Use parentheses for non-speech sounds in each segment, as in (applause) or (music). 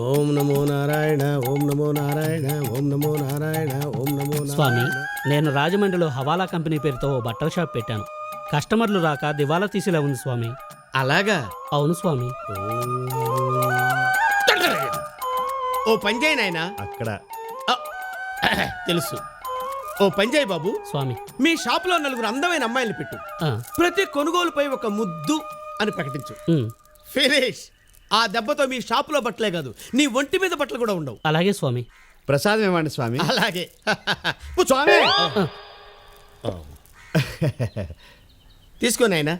ఓం నమో నారాయణ ఓం నమో నారాయణ ఓం నమో నారాయణ ఓం నమో స్వామి. నేను రాజమండ్రిలో హవాలా కంపెనీ పేరుతో ఓ బట్టల షాప్ పెట్టాను. కస్టమర్లు రాక దివాలా తీసేలా ఉంది స్వామి. అలాగా? అవును స్వామి. ఓ. పంజాయ్ నాయనా. అక్కడ. తెలుసు. ఓ పంజాయ్ బాబు. స్వామి. మీ షాపులో నలుగురు అందమైన అమ్మాయిలు పెట్టు. ఆ, ప్రతి కొనుగోలుపై ఒక ముద్దు అని ప్రకటించు. Um, finish. ఆ దెబ్బతో మీ షాపులో బట్టలే కాదు నీ ఒంటి మీద బట్టలు కూడా ఉండవు. అలాగే స్వామి. ప్రసాదం ఇవ్వండి స్వామి. అలాగే. స్వామి! తీసుకో నాయనా.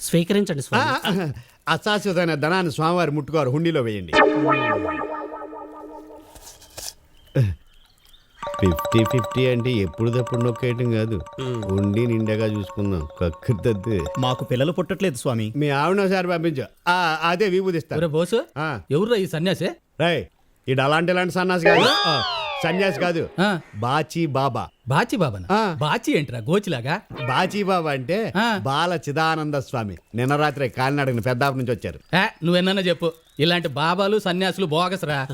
స్వీకరించండి స్వామి. అశాశ్వతమైన ధనాన్ని స్వామివారి ముట్టుకోరు హుండీలో వేయండి. ఫిఫ్టీ ఫిఫ్టీ అంటే ఎప్పుడు తప్పుడు నొక్కేయటం కాదు. హుండీ నిండగా చూసుకుందాం. కక్కుర్తద్దు మాకు పిల్లలు పుట్టట్లేదు స్వామి. మీ ఆవిడ ఒకసారి పంపించు. ఆ, అదే విభూదిస్తా. ఒరే బోసు ఆ. ఎవర్రా ఈ సన్యాసి? రై ఇడు అలాంటి ఇలాంటి సన్నాసి కాదు. ఆ, సన్యాసి కాదు. ఆ, బాచి బాబా. బాచి బాబన? ఆ. బాచి ఏంట్రా గోచిలాగా? బాచి బాబా అంటే ఆ. బాల చిదానంద స్వామి. నిన్న రాత్రి కాలినాడని పెద్దాపు నుంచి వచ్చారు. నువ్వెన్నా చెప్పు. ఇలాంటి బాబాలు సన్యాసులు బోగసరా.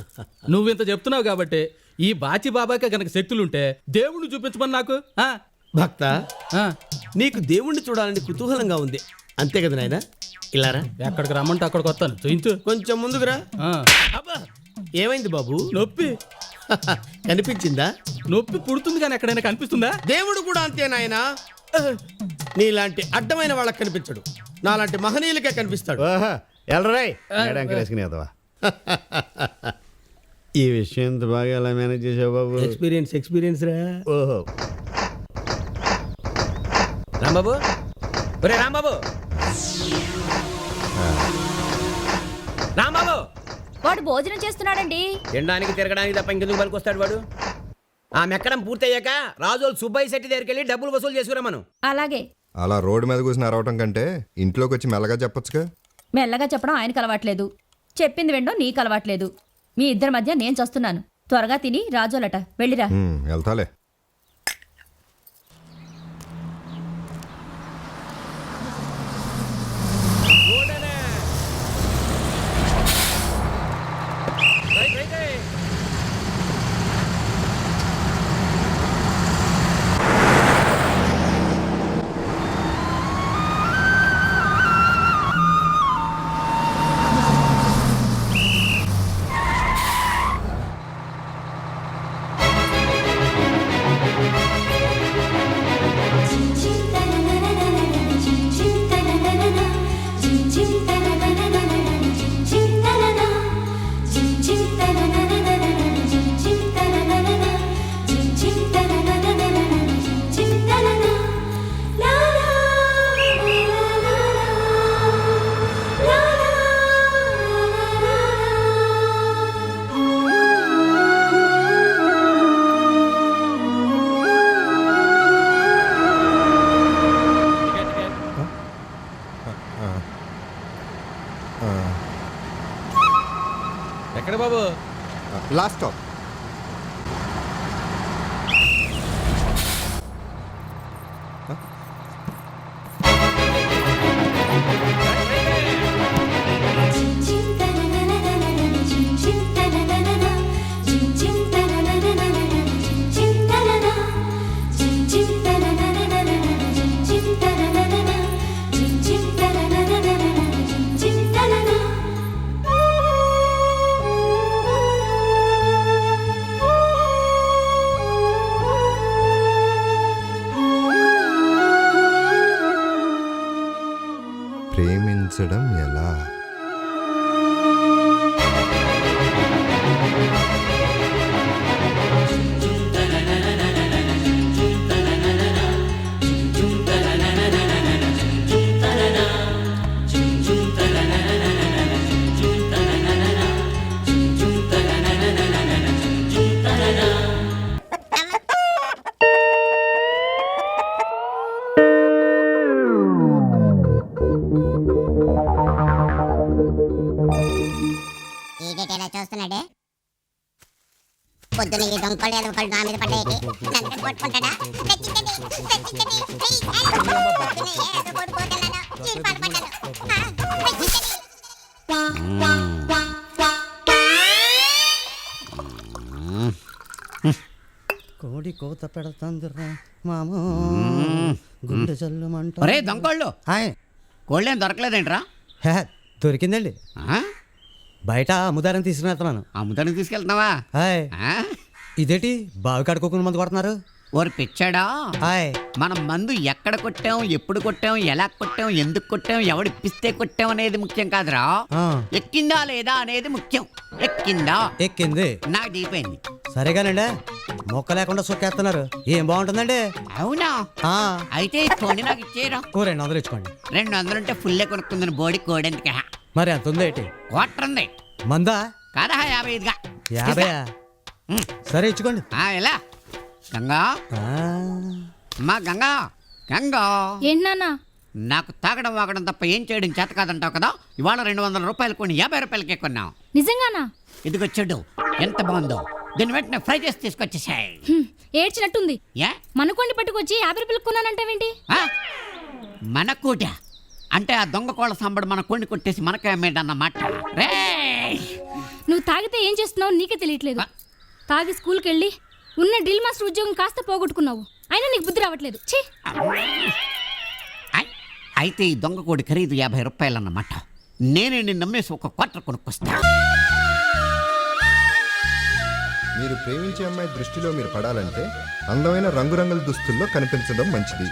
నువ్వింత చెప్తున్నావు కాబట్టి ఈ బాచి బాబాకే గనక శక్తులుంటే దేవుణ్ణి చూపించమని నాకు ఆ, భక్త ఆ, నీకు దేవుణ్ణి చూడాలని కుతూహలంగా ఉంది. అంతే కదా నాయనా? ఇలారా ఎక్కడికి రమ్మంటే అక్కడికి వస్తాను. చూయించు. కొంచెం ముందుకురా ఆ, అబ్బా ఏమైంది బాబు? నొప్పి. (laughs) కనిపించిందా? నొప్పి పుడుతుంది కానీ ఎక్కడైనా కనిపిస్తుందా? దేవుడు కూడా అంతే నాయనా. నీలాంటి అడ్డమైన వాళ్ళకి కనిపించడు. నాలాంటి మహనీయులకే కనిపిస్తాడు. ఓహో ఎల్రై వేసుకుని ఎదవా ఈ విషయం ఇంత బాగా ఎలా మేనేజ్ చేసావు బాబు? ఎక్స్పీరియన్స్ ఎక్స్పీరియన్స్ రా. ఓహో. రాంబాబు? ఒరే రాంబాబు! రాంబాబు! వాడు భోజనం చేస్తున్నాడండి. తినడానికి తిరగడానికి తప్ప ఇంకెందుకు పనికొస్తాడు వాడు? ఆ మెక్కడం పూర్తయ్యాక రాజోలు సుబ్బయ్య శెట్టి దగ్గరికి వెళ్ళి డబ్బులు వసూలు చేసుకురా మనం. అలాగే. అలా రోడ్డు మీద కూర్చుని అరవటం కంటే ఇంట్లోకి వచ్చి మెల్లగా చెప్పొచ్చుగా? మెల్లగా చెప్పడం ఆయనకు అలవాట్లేదు. చెప్పింది వెండో నీకు అలవాట్లేదు. మీ ఇద్దరి మధ్య నేను చస్తున్నాను. త్వరగా తిని రాజోలట. వెళ్ళిరా. వెళ్తాలే. ఎక్కడ బాబు? Last stop. ఒకళ్ళు నా మీద పడ్డాయి. నన్ను కొట్టుకుంటాడా? ప్లీజ్ కోడి కోత పెడతాందిరా మామూ. గుండె జల్లుమంట ఒరే దొంగోళ్ళు. హాయ్. కోళ్ళేం దొరకలేదేంట్రా? హే, దొరికిందండి. ఆ? బయట అమ్ముదారని తీసుకునేస్తున్నాను అమ్ముతానికి తీసుకెళ్తున్నావా? హాయ్. ఆ? ఇదేంటి? బావి కడుకోకుండా మందు కొడుతున్నారు? ఓరి పిచ్చాడా? హాయ్ మనం మందు ఎక్కడ కొట్టాం ఎప్పుడు కొట్టాం ఎలా కొట్టాం ఎందుకు కొట్టాం ఎవడిప్పిస్తే కొట్టాం అనేది ముఖ్యం కాదురా. ఆ, ఎక్కిందా లేదా అనేది ముఖ్యం. ఎక్కిందా? ఎక్కింది. నాకు దిగిపోయింది. సరేగానండి. మొక్క లేకుండా సొక్కేస్తున్నారు. ఏం బాగుంటుందండి? అవునా? ఆ, అయితే ఈ కోడి నాకు ఇచ్చేయరా. ఓ రెండు వందలు ఇచ్చుకోండి. రెండు వందలుంటే ఫుల్లే కొనుక్కుందని బోడి కోడెందుకే? మరి ఎంత ఉంది ఏంటి వాటర్ ఉంది. మందా? కాదా యాభై ఐదుగా? యాభై. సరే ఇచ్చుకోండి. ఆ, ఎలా? గంగా? ఆ, మా గంగా గంగా. ఏంటన్నా నాకు తాగడం వాగడం తప్ప ఏం చేయడం చేత కాదంటావు కదా? ఇవాళ రెండు వందల రూపాయలు కొని యాభై రూపాయలకే కొన్నావు. నిజంగానా? ఇదిగో చెడు ఎంత బాగుందో. దీన్ని వెంటనే ఫ్రై చేసి తీసుకొచ్చేసాయి. ఏడ్చినట్టుంది. ఏ? మనకొండి పట్టుకొచ్చి యాభై రూపాయలు కొన్నానంటావేంటి? ఆ? మన కూట? అంటే ఆ దొంగ కోళ్ళ సంబడు మన కొండి కొట్టేసి మనకే అమ్మేడన్నమాట రే నువ్వు తాగితే ఏం చేస్తున్నావు నీకే తెలియట్లేదు. తాగి స్కూల్కి వెళ్ళి ఉన్న డ్రిల్ మాస్టర్ ఉద్యోగం కాస్త పోగొట్టుకున్నావు. అయినా నీకు బుద్ధి రావట్లేదు. ఛీ! అయితే ఈ దొంగ కోడి ఖరీదు యాభై రూపాయలు అన్నమాట నేనే నిన్ను నమ్మేసి ఒక క్వార్టర్ కొనుక్కొస్తా. మీరు ప్రేమించే అమ్మాయి దృష్టిలో మీరు పడాలంటే అందమైన రంగురంగుల దుస్తుల్లో కనిపించడం మంచిది.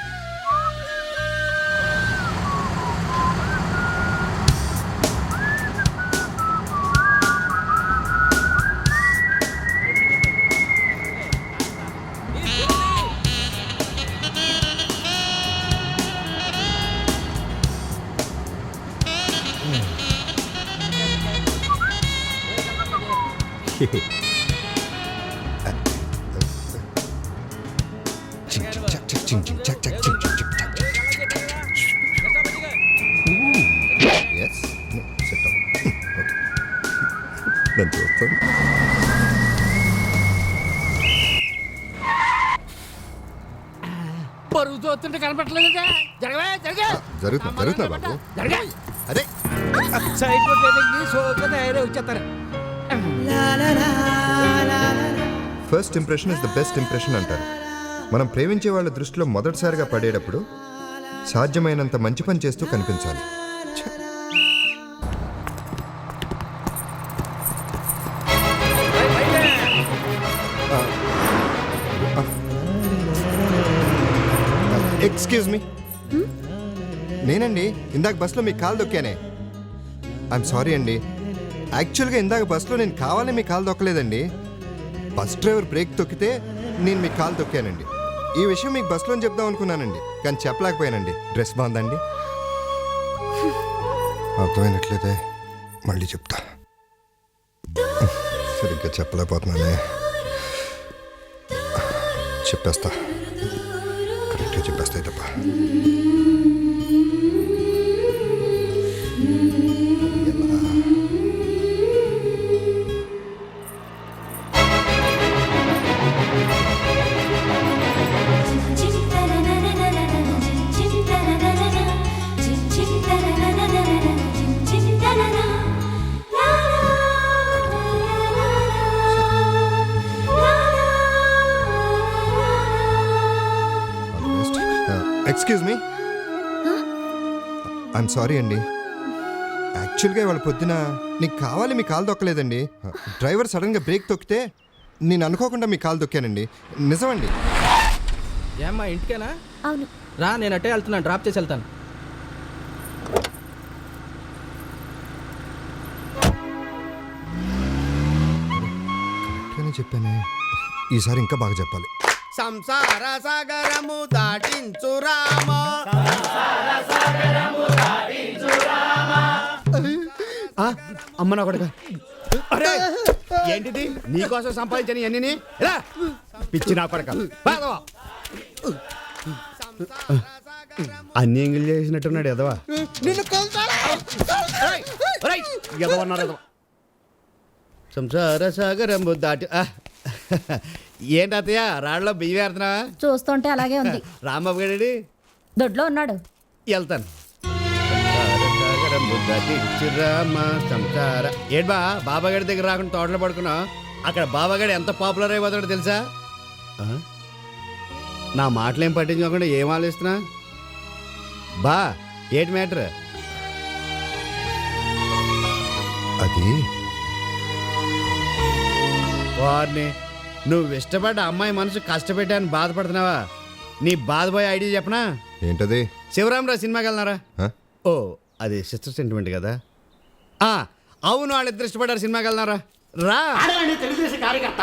నేను చూస్తాను పరుగు చూస్తుంటే కనపట్లేదు జరగవే జరగే జరుగుతున్నా జరుగుతున్నా బాబు. జరగే అదే సైడ్ కొట్టేదండి సోగా తయారై వచ్చేస్తారు. First impression is the best impression అంటారు. మనం ప్రేమించే వాళ్ళ దృష్టిలో మొదటిసారిగా పడేటప్పుడు సాధ్యమైనంత మంచి పని చేస్తూ కనిపించాలి. ఎక్స్క్యూజ్ మీ నేనండి ఇందాక బస్సులో మీ కాలు దొక్కానే. ఐఎమ్ సారీ అండి. యాక్చువల్గా ఇందాక బస్సులో నేను కావాలని మీ కాలు దొక్కలేదండి బస్ డ్రైవర్ బ్రేక్ తొక్కితే నేను మీ కాలు తొక్కానండి. ఈ విషయం మీకు బస్సులో చెప్దాం అనుకున్నానండి. కానీ చెప్పలేకపోయానండి. డ్రెస్ బాగుందండి. అర్థమైనట్లయితే మళ్ళీ చెప్తా. సరిగ్గా చెప్పలేకపోతున్నానే. చెప్పేస్తా. కరెక్ట్గా చెప్పేస్తాయి తప్ప. ఎక్స్క్యూజ్ మీ ఐఎమ్ సారీ అండి యాక్చువల్గా ఇవాళ పొద్దున నీకు కావాలి మీ కాలు దొక్కలేదండి డ్రైవర్ సడన్గా బ్రేక్ తొక్కితే నేను అనుకోకుండా మీ కాలు దొక్కానండి నిజమండి. ఏమ్మా ఇంటికేనా? అవును. రా నేను అట్టే వెళ్తున్నాను డ్రాప్ చేసి వెళ్తాను. చెప్పానే. ఈసారి ఇంకా బాగా చెప్పాలి. సంసార సాగరము దాటించు రామా. అమ్మ నా కొడుక. ఏంటిది? నీకోసం సంపాదించని ఎన్ని పిచ్చి నా కొడక. అన్ని ఎంగిల్ చేసినట్టున్నాడు ఎదవా? ఎదవన్నారు ఎదవ సంసార సాగరము దాటి. ఏంటి అత్తయ్య? రాళ్ళలో బియ్యం వేడుతున్నావా చూస్తుంటే అలాగే ఉంది. (laughs) రాంబాబు గడి దొడ్లో ఉన్నాడు. వెళ్తాను. సంసార సాగరము బుద్ధటిచ్చిరామ సంసార. ఏడ్ బా బాబాగడి దగ్గర రాకుండా తోటలో పడుకున్నా అక్కడ బాబాగడి ఎంత పాపులర్ అయిపోతాడో తెలుసా? నా మాటలేం పట్టించుకోకుండా ఏం ఆలోచిస్తున్నా? బా ఏటి మ్యాటర్ అది వారిని నువ్వు ఇష్టపడ్డ అమ్మాయి మనసు కష్టపెట్టాలని బాధపడుతున్నావా? నీ బాధపోయే ఐడియా చెప్పనా? ఏంటది? శివరామరావు సినిమాకి వెళ్తున్నారా హ? ఓ అది సిస్టర్ సెంటిమెంట్ కదా. ఆ, అవును వాళ్ళిద్దరు ఇష్టపడ్డారు సినిమాకి వెళ్తున్నారా రా. ఆడవాడిని తెలుగుదేశం కార్యకర్త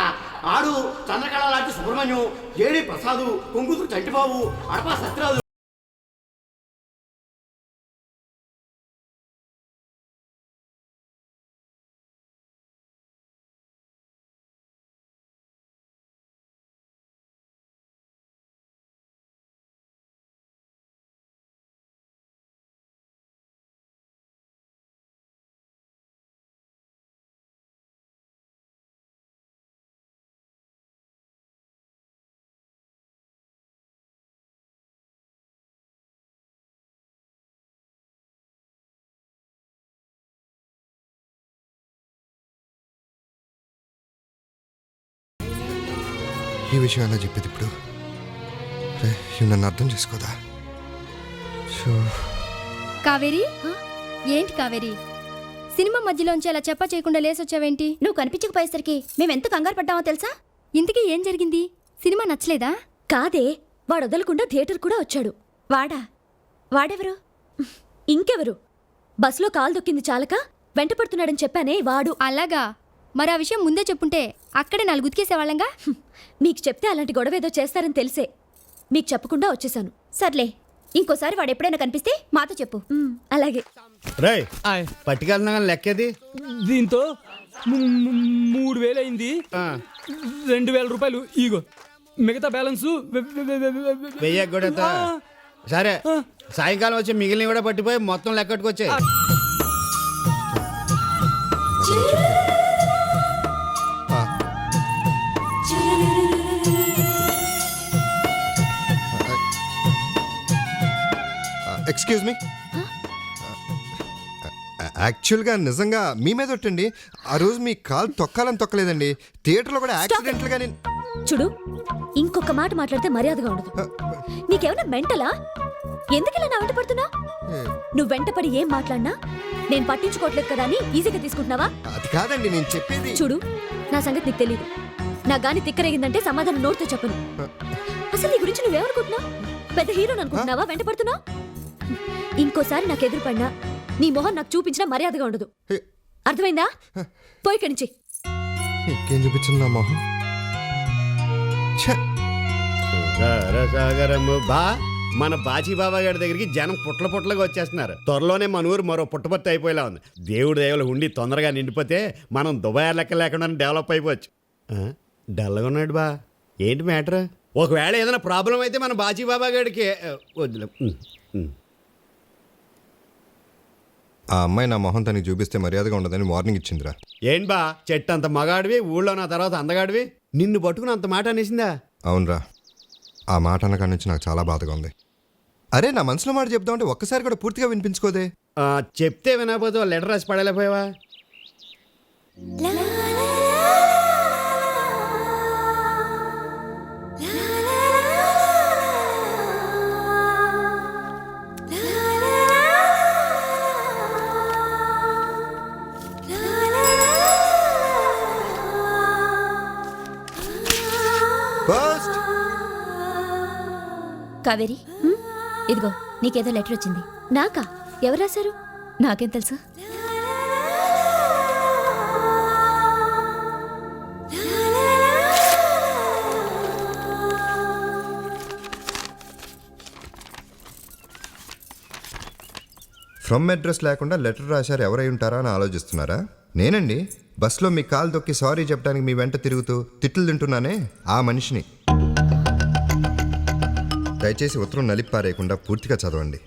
ఆడు చంద్రకళ లాంటి సుబ్రహ్మణ్యం ఏడి ప్రసాదు కొంగుతు చంటిబాబు అడపా సత్యరాజు ఈ విషయం ఎలా చెప్పేది ఇప్పుడు? నన్ను అర్థం చేసుకోదా? కావేరి? ఏంటి కావేరి? సినిమా మధ్యలోంచి అలా చెప్ప చేయకుండా లేసొచ్చావేంటి? నువ్వు కనిపించకపోయేసరికి మేము ఎంత కంగారు పడ్డామో తెలుసా? ఇంతకీ ఏం జరిగింది? సినిమా నచ్చలేదా? కాదే వాడు వదలకుండా థియేటర్ కూడా వచ్చాడు. వాడా? వాడెవరు? ఇంకెవరు? బస్సులో కాలు దొక్కింది చాలక వెంట పడుతున్నాడని చెప్పానే వాడు. అలాగా. మరి ఆ విషయం ముందే చెప్పుంటే అక్కడే నాలుగు ఉతికేసేవాళ్ళంగా. మీకు చెప్తే అలాంటి గొడవ ఏదో చేస్తారని తెలిసే. మీకు చెప్పకుండా వచ్చేసాను. సర్లే ఇంకోసారి వాడు ఎప్పుడైనా కనిపిస్తే మాతో చెప్పు. అలాగే. రే కానీ లెక్కేది? దీంతో ము- ము- మూడు వేలు అయింది ఆ, రెండు వేల రూపాయలు ఈగో మిగతా బ్యాలెన్స్ వెయ్యి సరే సాయంకాలం వచ్చి మిగిలిన కూడా పట్టిపోయి మొత్తం లెక్కట్టుకొచ్చాయి. ఎక్స్క్యూజ్ మీ యాక్చువల్గా నిజంగా మీ మీద ఒట్టండి. ఆ రోజు మీ కాలు తొక్కాలని తొక్కలేదండి. థియేటర్లో కూడా యాక్సిడెంట్లుగా నేను చూడు ఇంకొక మాట మాట్లాడితే మర్యాదగా ఉండదు. నీకేమైనా మెంటలా? ఎందుకు ఇలా నా వెంట పడుతున్నా నువ్వు వెంటపడి ఏం మాట్లాడినా నేను పట్టించుకోవట్లేదు కదా అని ఈజీగా తీసుకుంటున్నావా? అది కాదండి నేను చెప్పేది చూడు నా సంగతి నీకు తెలియదు నా గాని తిక్కరేగిందంటే సమాధానం నోటితో చెప్పను. అసలు నీ గురించి నువ్వేమనుకుంటున్నావు? పెద్ద హీరోని అనుకుంటున్నావా? వెంట పడుతున్నావు? ఇంకోసారి నాకు ఎదురు పడినా నీ మొహం నాకు చూపించినా మర్యాదగా ఉండదు. అర్థమైందా? పోయి ఇక్కడి నుంచి. ఇంకేం చూపించింది నా మొహం? ఛ, సాగరము బా. మన బాచి బాబా గారి దగ్గరికి జనం పుట్ల పుట్లగా వచ్చేస్తున్నారు. త్వరలోనే మన ఊరు మరో పుట్టపర్తి అయిపోయేలా ఉంది. దేవుడు దేవులు ఉండి తొందరగా నిండిపోతే మనం దుబాయ్ లెక్క లేకుండా డెవలప్ అయిపోవచ్చు. డల్గా ఉన్నాడు బా. ఏంటి మ్యాటర్? ఒకవేళ ఏదైనా ప్రాబ్లం అయితే మన బాచి బాబా గారికి వదిలే. ఆ అమ్మాయి నా మొహం తనకి చూపిస్తే మర్యాదగా ఉండదని వార్నింగ్ ఇచ్చిందిరా. ఏంటి బా చెట్టు అంత మగాడివి ఊళ్ళో నా తర్వాత అందగాడివి? నిన్ను పట్టుకుని అంత మాట అనేసిందా? అవునరా. ఆ మాట అన్నకాడ నుంచి నాకు చాలా బాధగా ఉంది. అరే నా మనసులో మాట చెప్దామంటే ఒక్కసారి కూడా పూర్తిగా వినిపించుకోదే. ఆ, చెప్తే వినకపోతే లెటర్ రాసి పడలేకపోయావా? కావేరి ఇదిగో నీకేదో లెటర్ వచ్చింది. నాకా? ఎవరు రాశారు? నాకేం తెలుసు? ఫ్రమ్ అడ్రస్ లేకుండా లెటర్ రాశారు ఎవరై ఉంటారా అని ఆలోచిస్తున్నారా? నేనండి. బస్సులో మీ కాలు దొక్కి సారీ చెప్పడానికి మీ వెంట తిరుగుతూ తిట్లు తింటున్నానే ఆ మనిషిని. దయచేసి ఉత్తరం నలిపారేయకుండా పూర్తిగా చదవండి.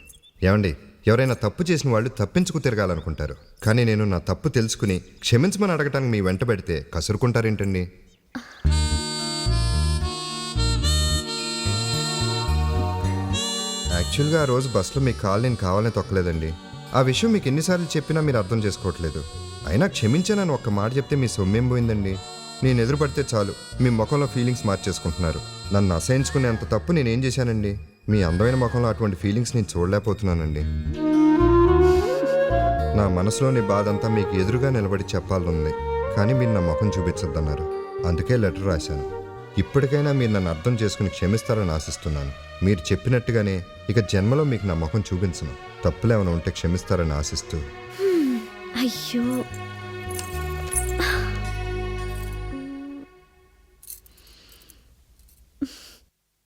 ఏమండి? ఎవరైనా తప్పు చేసిన వాళ్ళు తప్పించుకు తిరగాలనుకుంటారు. కానీ నేను నా తప్పు తెలుసుకుని క్షమించమని అడగటానికి మీ వెంట పెడితే కసురుకుంటారేంటండి? యాక్చువల్గా ఆ రోజు బస్సులో మీ కాల్ నేను కావాలని తొక్కలేదండి. ఆ విషయం మీకు ఎన్నిసార్లు చెప్పినా మీరు అర్థం చేసుకోవట్లేదు. అయినా క్షమించానని ఒక్క మాట చెప్తే మీ సొమ్మేం పోయిందండి? నేను ఎదురుపడితే చాలు. మీ ముఖంలో ఫీలింగ్స్ మార్చేసుకుంటున్నారు. నన్ను అసహించుకునేంత తప్పు నేనేం చేశానండి? మీ అందమైన ముఖంలో అటువంటి ఫీలింగ్స్ నేను చూడలేకపోతున్నానండి. నా మనసులోని బాధ అంతా మీకు ఎదురుగా నిలబడి చెప్పాలనుంది. కానీ మీరు నా ముఖం చూపించొద్దన్నారు. అందుకే లెటర్ రాశాను. ఇప్పటికైనా మీరు నన్ను అర్థం చేసుకుని క్షమిస్తారని ఆశిస్తున్నాను. మీరు చెప్పినట్టుగానే ఇక జన్మలో మీకు నా ముఖం చూపించను. తప్పులేమైనా ఉంటే క్షమిస్తారని ఆశిస్తూ. అయ్యో.